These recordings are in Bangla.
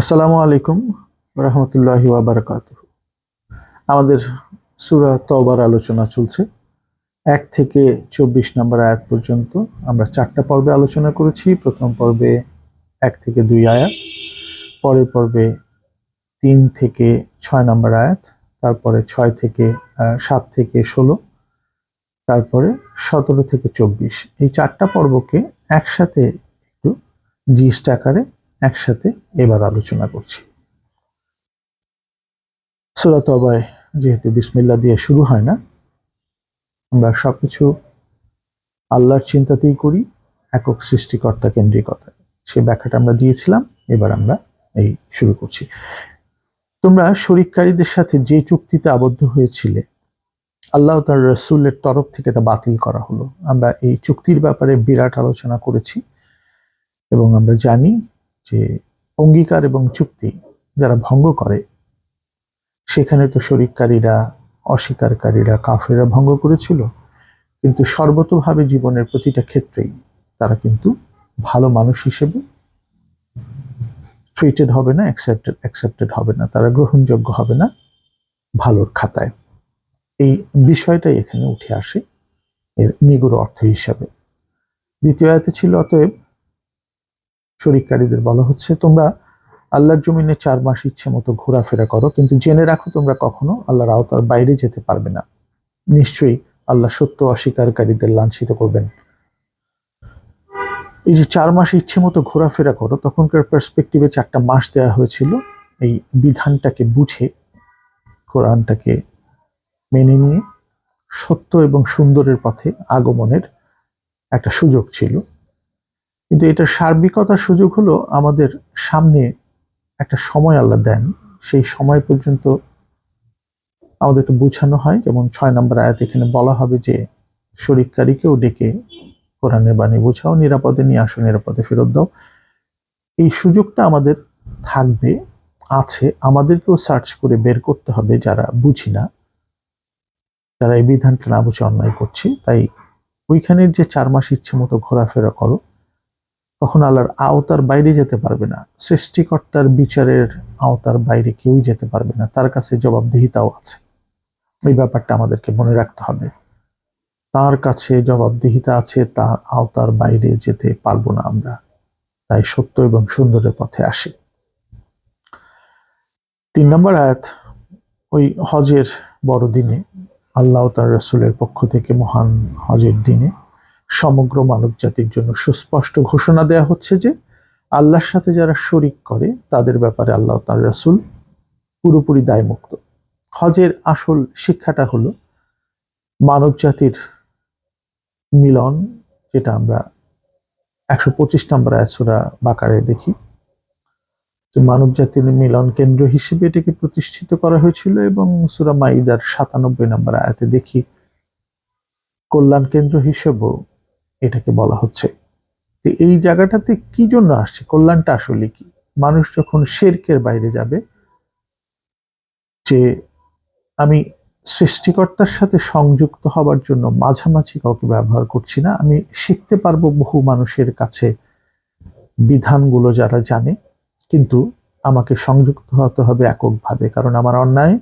আসসালামু আলাইকুম রহমতুল্লাহি ওয়াবারাকাত আমাদের সুরা তওবার আলোচনা চলছে। এক থেকে চব্বিশ নম্বর আয়াত পর্যন্ত আমরা চারটা পর্বে আলোচনা করেছি। প্রথম পর্বে এক থেকে দুই আয়াত, পরের পর্বে তিন থেকে ছয় নম্বর আয়াত, তারপরে ছয় থেকে সাত থেকে ষোলো, তারপরে সতেরো থেকে চব্বিশ। এই চারটা পর্বকে একসাথে একটু জিস্ট আকারে একসাথে এবার আলোচনা করছি। সুরাত অবায় যেহেতু বিসমিল্লা দিয়ে শুরু হয় না, আমরা সবকিছু আল্লাহর চিন্তাতেই করি, একক সৃষ্টিকর্তা কেন্দ্রিকতায় সে ব্যাখ্যাটা আমরা দিয়েছিলাম, এবার আমরা এই শুরু করছি। তোমরা শরিককারীদের সাথে যে চুক্তিতে আবদ্ধ হয়েছিলে, আল্লাহ তার রসুলের তরফ থেকে তা বাতিল করা হলো। আমরা এই চুক্তির ব্যাপারে বিরাট আলোচনা করেছি এবং আমরা জানি যে অঙ্গীকার এবং চুক্তি যারা ভঙ্গ করে, সেখানে তো শরিককারীরা, অস্বীকারীরা কাফেরা ভঙ্গ করেছিল। কিন্তু সর্বতভাবে জীবনের প্রতিটা ক্ষেত্রেই তারা কিন্তু ভালো মানুষ হিসেবে ট্রিটেড হবে না অ্যাকসেপ্টেড অ্যাকসেপ্টেড হবে না। তারা গ্রহণযোগ্য হবে না ভালোর খাতায়। এই বিষয়টাই এখানে উঠে আসে এর নিগুড় অর্থ হিসাবে। দ্বিতীয় আয়াতে ছিল, অতএব শরিককারীদের বলা হচ্ছে, তোমরা আল্লাহর জমিনে চার মাস ইচ্ছে মতো ঘোরাফেরা করো, কিন্তু জেনে রাখো তোমরা কখনো আল্লাহর আওতার বাইরে যেতে পারবে না। নিশ্চয়ই আল্লাহ সত্য অস্বীকারীদের লাঞ্ছিত করবেন। এই যে চার মাস ইচ্ছে মতো ঘোরাফেরা করো, তখনকার পার্সপেক্টিভে চারটা মাস দেওয়া হয়েছিল। এই বিধানটাকে বুঝে, কোরআনটাকে মেনে নিয়ে সত্য এবং সুন্দরের পথে আগমনের একটা সুযোগ ছিল। কিন্তু এটার সার্বিকতার সুযোগ হলো আমাদের সামনে একটা সময় আল্লাহ দেন। সেই সময় পর্যন্ত আমাদেরকে বোঝানো হয়। যেমন ছয় নম্বর আয়াত এখানে বলা হবে যে, শরিককারীকেও ডেকে কোরআনের বাণী বোঝাও, নিরাপদে নিয়ে আসো, নিরাপদে ফেরত দাও। এই সুযোগটা আমাদের থাকবে, আছে। আমাদেরকেও সার্চ করে বের করতে হবে যারা বুঝি না। যারা এই বিধানটা না বুঝে অন্যায় করছি। তাই ওইখানের যে চার মাস ইচ্ছে মতো ঘোরাফেরা করো তখন আল্লাহর আওতার বাইরে যেতে পারবে না। সৃষ্টিকর্তার বিচারের আওতার বাইরে কেউই যেতে পারবে না। তার কাছে জবাবদিহিতাও আছে। এই ব্যাপারটা আমাদেরকে মনে রাখতে হবে। তার কাছে জবাবদিহিতা আছে, তার আওতার বাইরে যেতে পারব না আমরা। তাই সত্য এবং সুন্দরের পথে আসি। তিন নম্বর আয়াত, ওই হজের বড় দিনে আল্লাহ তার রসুলের পক্ষ থেকে মহান হজের দিনে সমগ্র মানব জাতির জন্য সুস্পষ্ট ঘোষণা দেয়া হচ্ছে যে আল্লাহর সাথে যারা শরিক করে, তাদের ব্যাপারে আল্লাহ তার রাসুল পুরোপুরি দায়মুক্ত। হজের আসল শিক্ষাটা হলো মানব জাতির মিলন, যেটা আমরা একশো পঁচিশ নম্বর অ্যাসোরা বাকারে দেখি। যে মানব জাতির মিলন কেন্দ্র হিসেবে এটাকে প্রতিষ্ঠিত করা হয়েছিল এবং সুরা মাইদার সাতানব্বই নম্বর আয়াতে দেখি, কল্যাণ কেন্দ্র হিসেবেও এটাকে বলা হচ্ছে। তো এই জায়গাটাতে কি জন্য আসছে? কল্যাণটা আসলে কি? মানুষ যখন শেরকের বাইরে যাবে, যে আমি সৃষ্টিকর্তার সাথে সংযুক্ত হবার জন্য মাঝামাঝি কাউকে ব্যবহার করছি না, আমি শিখতে পারব বহু মানুষের কাছে বিধানগুলো যারা জানে, কিন্তু আমাকে সংযুক্ত হতে হবে এককভাবে, কারণ আমার অন্যায়,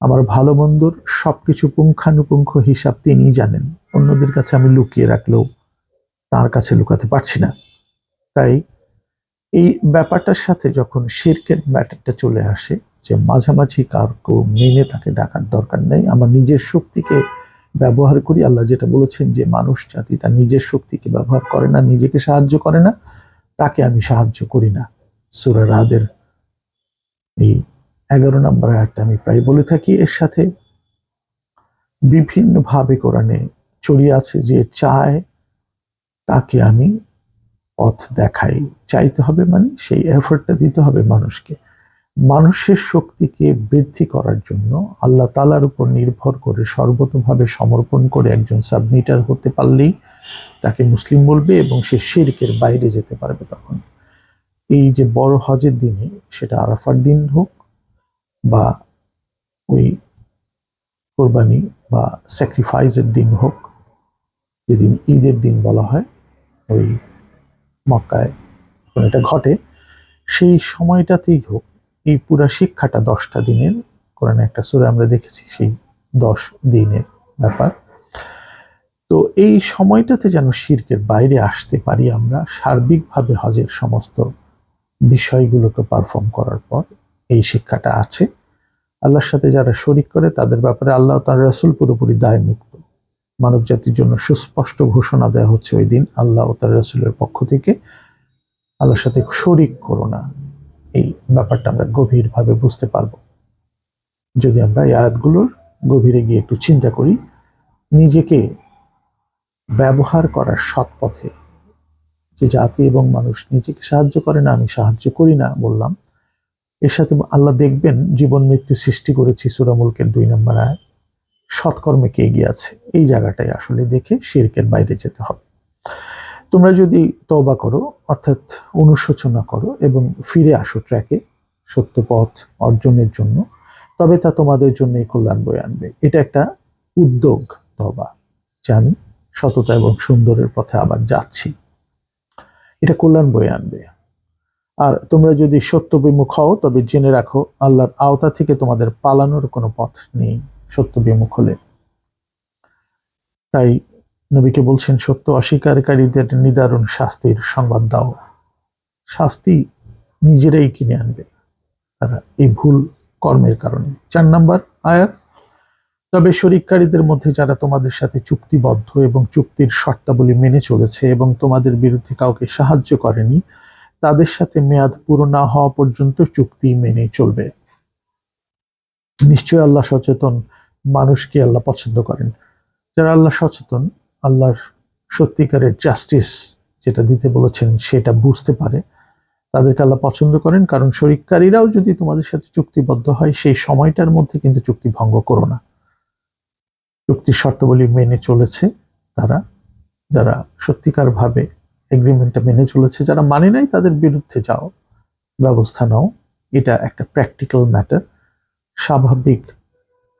আমার ভালো মন্দর সবকিছু পুঙ্খানুপুঙ্খ হিসাব তিনিই জানেন। অন্যদের কাছে আমি লুকিয়ে রাখলেও তার কাছে লুকাতে পারছি না। তাই এই ব্যাপারটার সাথে যখন শিরকের ব্যাটারটা চলে আসে, যে মাঝামাঝি কারকে মেনে তাকে ডাকার দরকার নেই, আমার নিজের শক্তিকে ব্যবহার করি, আল্লাহ যেটা বলেছেন যে মানুষ জাতি তার নিজের শক্তিকে ব্যবহার করে না, নিজেকে সাহায্য করে না, তাকে আমি সাহায্য করি না। সুরা রাদের এই এগারো নম্বর আয়াতটা আমি প্রায় বলে থাকি। এর সাথে বিভিন্নভাবে কোরআনে ছড়িয়ে আছে যে চায়, তাকে আমি পথ দেখাই। চাইতে হবে মানে সেই এফোর্টটা দিতে হবে মানুষকে। মানুষের শক্তিকে বৃদ্ধি করার জন্য আল্লাহ তালার উপর নির্ভর করে সর্বতভাবে সমর্পণ করে একজন সাবমিটার হতে পারলেই তাকে মুসলিম বলবে এবং সে শিরকের বাইরে যেতে পারবে তখন। এই যে বড় হজের দিনে সেটা আরাফার দিন হোক বা ওই কোরবানি বা স্যাক্রিফাইসের দিন হোক যেদিন ঈদের দিন বলা হয়, ওই মক্কায় এটা ঘটে, সেই সময়টাতেই হোক এই পুরা শিক্ষাটা দশটা দিনের। কোরআনে একটা সুরে আমরা দেখেছি, সেই দশ দিনের ব্যাপার। তো এই সময়টাতে যেন শির্কের বাইরে আসতে পারি আমরা, সার্বিকভাবে হজের সমস্ত বিষয়গুলোকে পারফর্ম করার পর এই শিক্ষাটা আছে। আল্লাহর সাথে যারা শরিক করে, তাদের ব্যাপারে আল্লাহ তার রসুল পুরোপুরি দায় মুক্ত মানব জাতির জন্য সুস্পষ্ট ঘোষণা দেওয়া হচ্ছে ওই দিন। আল্লাহ ও তার রসুলের পক্ষ থেকে। আল্লাহর সাথে শরিক করো না। এই ব্যাপারটা আমরা গভীরভাবে বুঝতে পারব। যদি আমরা এই আয়াতগুলোর গভীরে গিয়ে একটু চিন্তা করি, নিজেকে ব্যবহার করার সৎ পথে যে জাতি এবং মানুষ নিজেকে সাহায্য করে না, আমি সাহায্য করি না বললাম, এর সাথে আল্লাহ দেখবেন জীবন মৃত্যু সৃষ্টি করেছি সুরামুলকের দুই নম্বর আয় সৎকর্মে কে এগিয়ে আছে? এই জায়গাটাই আসলে দেখে শিরকের বাইরে যেতে হবে। তোমরা যদি তবা করো, অর্থাৎ অনুশোচনা করো এবং ফিরে আসো ট্র্যাকে সত্য পথ অর্জনের জন্য, তবে তা তোমাদের জন্যই কল্যাণ বয়ে আনবে। এটা একটা উদ্যোগ তবা যে আমি সততা এবং সুন্দরের পথে আবার যাচ্ছি। এটা কল্যাণ বয়ে আনবে। আর তোমরা যদি সত্য বিমুখ হও, তবে জেনে রাখো, আল্লাহর আওতা থেকে তোমাদের পালানোর কোনো পথ নেই। সত্য বিমুখ হলে। তাই নবীকে বলছেন, সত্য অস্বীকারীদের নিদারুণ শাস্তির সংবাদ দাও। শাস্তি নিজেরাই কিনে আনবে। তারা এই ভুল কর্মের কারণে। চার নম্বর আয়াত, তবে শরিককারীদের মধ্যে যারা তোমাদের সাথে চুক্তিবদ্ধ এবং চুক্তির শর্তাবলী মেনে চলেছে এবং তোমাদের বিরুদ্ধে কাউকে সাহায্য করেনি, তাদের সাথে মেয়াদ পুরো না হওয়া পর্যন্ত চুক্তি মেনে চলবে। নিশ্চয় আল্লাহ সচেতন মানুষকে আল্লাহ পছন্দ করেন। যারা আল্লাহ সচেতন, আল্লাহর সত্যিকারের জাস্টিস যেটা দিতে বলেছেন সেটা বুঝতে পারে, তাদেরকে আল্লাহ পছন্দ করেন। কারণ শরিককারীরাও যদি তোমাদের সাথে চুক্তিবদ্ধ হয়, সেই সময়টার মধ্যে কিন্তু চুক্তি ভঙ্গ করো না। চুক্তির শর্তাবলী মেনে চলেছে তারা, যারা সত্যিকার ভাবে এগ্রিমেন্টটা মেনে চলেছে, যারা মানে নাই, তাদের বিরুদ্ধে যাও, ব্যবস্থা নাও। এটা একটা প্র্যাকটিক্যাল ম্যাটার স্বাভাবিক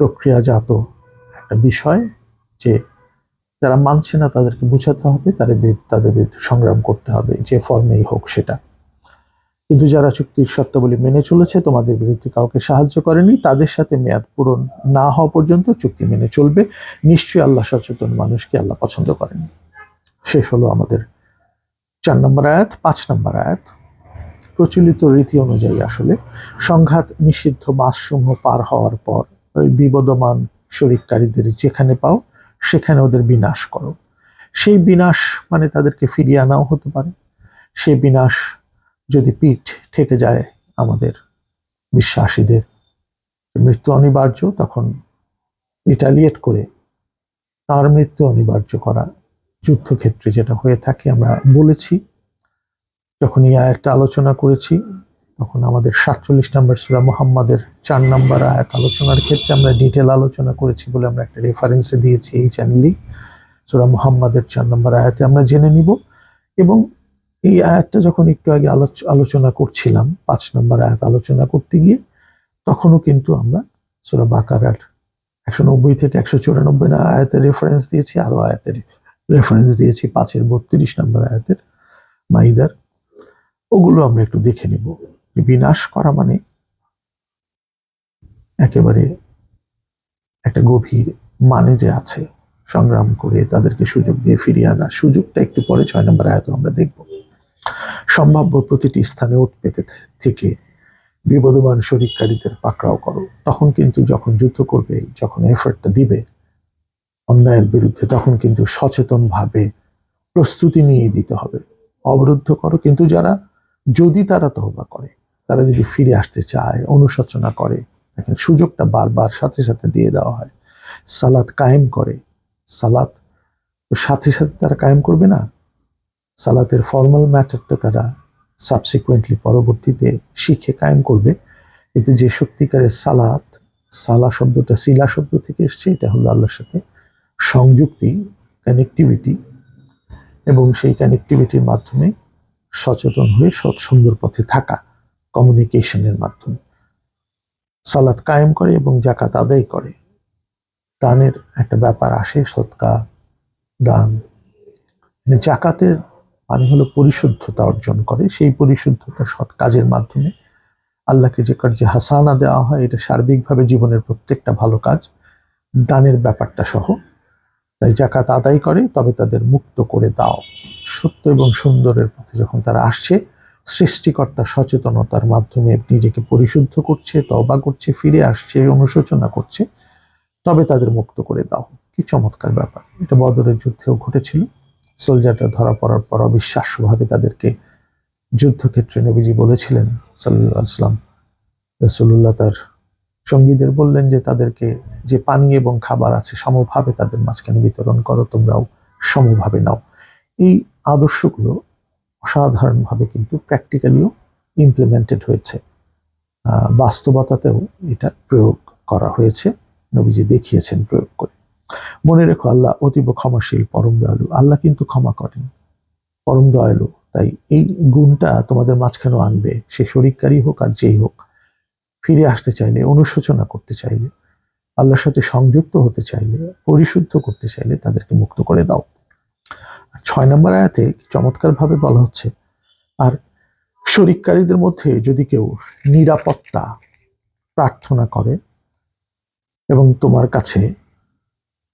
প্রক্রিয়াজাত একটা বিষয় যে যারা মানছে না তাদেরকে বুঝাতে হবে তাদের তাদের বিরুদ্ধে সংগ্রাম করতে হবে, যে ফর্মেই হোক সেটা। কিন্তু যারা চুক্তির শর্তাবলী মেনে চলেছে, তোমাদের বিরুদ্ধে কাউকে সাহায্য করেনি, তাদের সাথে মেয়াদ পূরণ না হওয়া পর্যন্ত চুক্তি মেনে চলবে। নিশ্চয়ই আল্লাহ সচেতন মানুষকে আল্লাহ পছন্দ করেন। শেষ হলো আমাদের চার নম্বর আয়াত, পাঁচ নম্বর আয়াত। প্রচলিত রীতি অনুযায়ী আসলে সংঘাত নিষিদ্ধ মাসসমূহ পার হওয়ার পর ওই বিবদমান শরিককারীদের যেখানে পাও, সেখানে ওদের বিনাশ করো। সেই বিনাশ মানে তাদেরকে ফিরিয়ে আনাও হতে পারে। সেই বিনাশ যদি পিঠ ঠেকে যায় আমাদের বিশ্বাসীদের, মৃত্যু অনিবার্য, তখন রিটালিয়েট করে তার মৃত্যু অনিবার্য করা যুদ্ধক্ষেত্রে যেটা হয়ে থাকে আমরা বলেছি। যখন এই আয়াতটা আলোচনা করেছি, তখন আমাদের সাতচল্লিশ নম্বর সুরা মোহাম্মদের চার নম্বর আয়াত আলোচনার ক্ষেত্রে আমরা ডিটেল আলোচনা করেছি বলে আমরা একটা রেফারেন্সে দিয়েছি এই চ্যানেলেই সুরা মোহাম্মদের চার নম্বর আয়াতে আমরা জেনে নিব। এবং এই আয়াতটা যখন একটু আগে আলোচনা করছিলাম, পাঁচ নম্বর আয়াত আলোচনা করতে গিয়ে, তখনও কিন্তু আমরা সুরা বাকারার একশো নব্বই থেকে একশো চুরানব্বই আয়াতের রেফারেন্স দিয়েছি, আরও আয়াতের রেফারেন্স দিয়েছি, পাঁচের বত্রিশ নম্বর আয়াতের মাইদার। ওগুলো আমরা একটু দেখে নিব। বিনাশ করা মানে একেবারে একটা গভীর মানে যে আছে, সংগ্রাম করে তাদেরকে সুযোগ দিয়ে ফিরিয়ে আনা সুযোগটা একটু পরে ছয় নম্বর আয়াত আমরা দেখব। সম্ভাব্য প্রতিটি স্থানে ওট পেতে থেকে বিবদমান শরিককারীদের পাকড়াও করো। তখন কিন্তু যখন যুদ্ধ করবে, যখন এফার্টটা দিবে অন্যায়ের বিরুদ্ধে, তখন কিন্তু সচেতনভাবে প্রস্তুতি নিয়ে দিতে হবে। অবরুদ্ধ করো কিন্তু যারা যদি তারা তহবা করে, তারা যদি ফিরে আসতে চায়, অনুশোচনা করে, দেখেন সুযোগটা বারবার সাথে সাথে দিয়ে দেওয়া হয়। সালাত কায়েম করে, সালাত সাথে সাথে তারা কায়েম করবে না। সালাতের ফর্মাল ম্যাটারটা তারা সাবসিকুয়েন্টলি পরবর্তীতে শিখে কায়েম করবে। কিন্তু যে সত্যিকারের সালাত, সালা শব্দটা সিলা শব্দ থেকে এসছে, এটা হলো আল্লাহর সাথে সংযুক্তি কানেক্টিভিটি এবং সেই কানেক্টিভিটির মাধ্যমে সচেতন হয়ে সৎ সুন্দর পথে থাকা কমিউনিকেশনের মাধ্যমে। সালাত কায়েম করে এবং জাকাত আদায় করে। দানের একটা ব্যাপার আসে, সৎকা, দান। মানে জাকাতের মানে হলো পরিশুদ্ধতা অর্জন করে। সেই পরিশুদ্ধতা সৎ কাজের মাধ্যমে আল্লাহকে যে কার্যে হাসানা দেওয়া হয়, এটা সার্বিকভাবে জীবনের প্রত্যেকটা ভালো কাজ, দানের ব্যাপারটা সহ। তাই জাকাত আদায় করে, তবে তাদের মুক্ত করে দাও। সত্য এবং সুন্দরের পথে যখন তারা আসছে, সৃষ্টিকর্তা সচেতনতার মাধ্যমে নিজেকে পরিশুদ্ধ করছে তবা করছে, ফিরে আসছে, অনুশোচনা করছে, তবে তাদের মুক্ত করে দাও। কি চমৎকার ব্যাপার। এটা বদরের যুদ্ধেও ঘটেছিল। সোলজাররা ধরা পড়ার পর অবিশ্বাস্যভাবে তাদেরকে যুদ্ধক্ষেত্রে নবীজি বলেছিলেন সাল্লাহ আসলাম রসুল্লাহ তার সঙ্গীদের বললেন যে, তাদেরকে যে পানি এবং খাবার আছে, সমভাবে তাদের মাঝখানে বিতরণ করো, তোমরাও সমভাবে নাও। এই আদর্শগুলো অসাধারণভাবে কিন্তু প্র্যাকটিক্যালিও ইমপ্লিমেন্টেড হয়েছে। বাস্তবতাতেও এটা প্রয়োগ করা হয়েছে, নবীজি দেখিয়েছেন প্রয়োগ করে। মনে রেখো, আল্লাহ অতীব ক্ষমাশীল, পরম দয়ালু। আল্লাহ কিন্তু ক্ষমা করেন, পরম দয়ালু। তাই এই গুণটা তোমাদের মাঝখানেও আনবে। সে শরিককারী হোক আর যেই হোক, ফিরে আসতে চাইলে, অনুশোচনা করতে চাইলে, আল্লাহর সাথে সংযুক্ত হতে চাইলে, পরিশুদ্ধ করতে চাইলে তাদেরকে মুক্ত করে দাও। ছয় নম্বর আয়াতে চমৎকারভাবে বলা হচ্ছে, আর শরিককারীদের মধ্যে যদি কেউ নিরাপত্তা প্রার্থনা করে এবং তোমার কাছে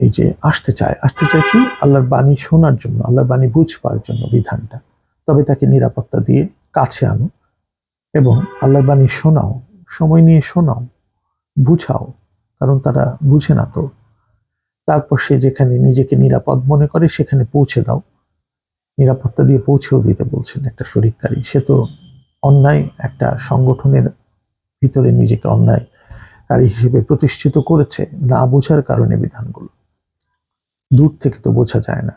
এই যে আসতে চায় আসতে চায় কি? আল্লাহর বাণী শোনার জন্য, আল্লাহর বাণী বুঝবার জন্য বিধানটা। তবে তাকে নিরাপত্তা দিয়ে কাছে আনো এবং আল্লাহর বাণী শোনাও, সময় নিয়ে শোনাও, বুঝাও, কারণ তারা বুঝে না তো। তারপর সে যেখানে নিজেকে নিরাপদ মনে করে সেখানে পৌঁছে দাও। নিরাপত্তা দিয়ে পৌঁছেও দিতে বলছেন একটা শরিককারী। সে তো অন্যায় একটা সংগঠনের ভিতরে নিজেকে অন্যায়কারী হিসেবে প্রতিষ্ঠিত করেছে না বোঝার কারণে বিধানগুলো। দূর থেকে তো বোঝা যায় না।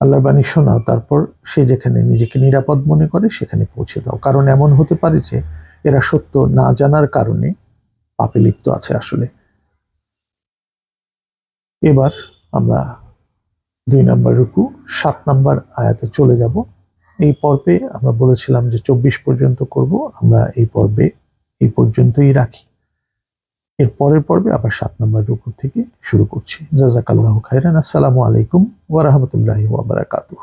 আল্লাহর বাণী শোনাও, তারপর সে যেখানে নিজেকে নিরাপদ মনে করে সেখানে পৌঁছে দাও। কারণ এমন হতে পারে যে এরা সত্য না জানার কারণে পাপে লিপ্ত আছে আসলে। এবার আমরা দুই নম্বর রুকু, সাত নম্বর আয়াতে চলে যাব। এই পর্বে আমরা বলেছিলাম যে চব্বিশ পর্যন্ত করব, আমরা এই পর্বে এই পর্যন্তই রাখি। এর পরের পর্বে আবার সাত নম্বর রুকু থেকে শুরু করছি। জাজাকাল্লাহ খাইরান আসসালামু আলাইকুম ওয়া ওবরাকাতুহ